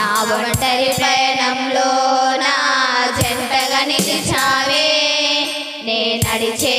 నా ఒంటరి ప్రయాణంలో నా జంటగా నిలిచావే. నే నడిచే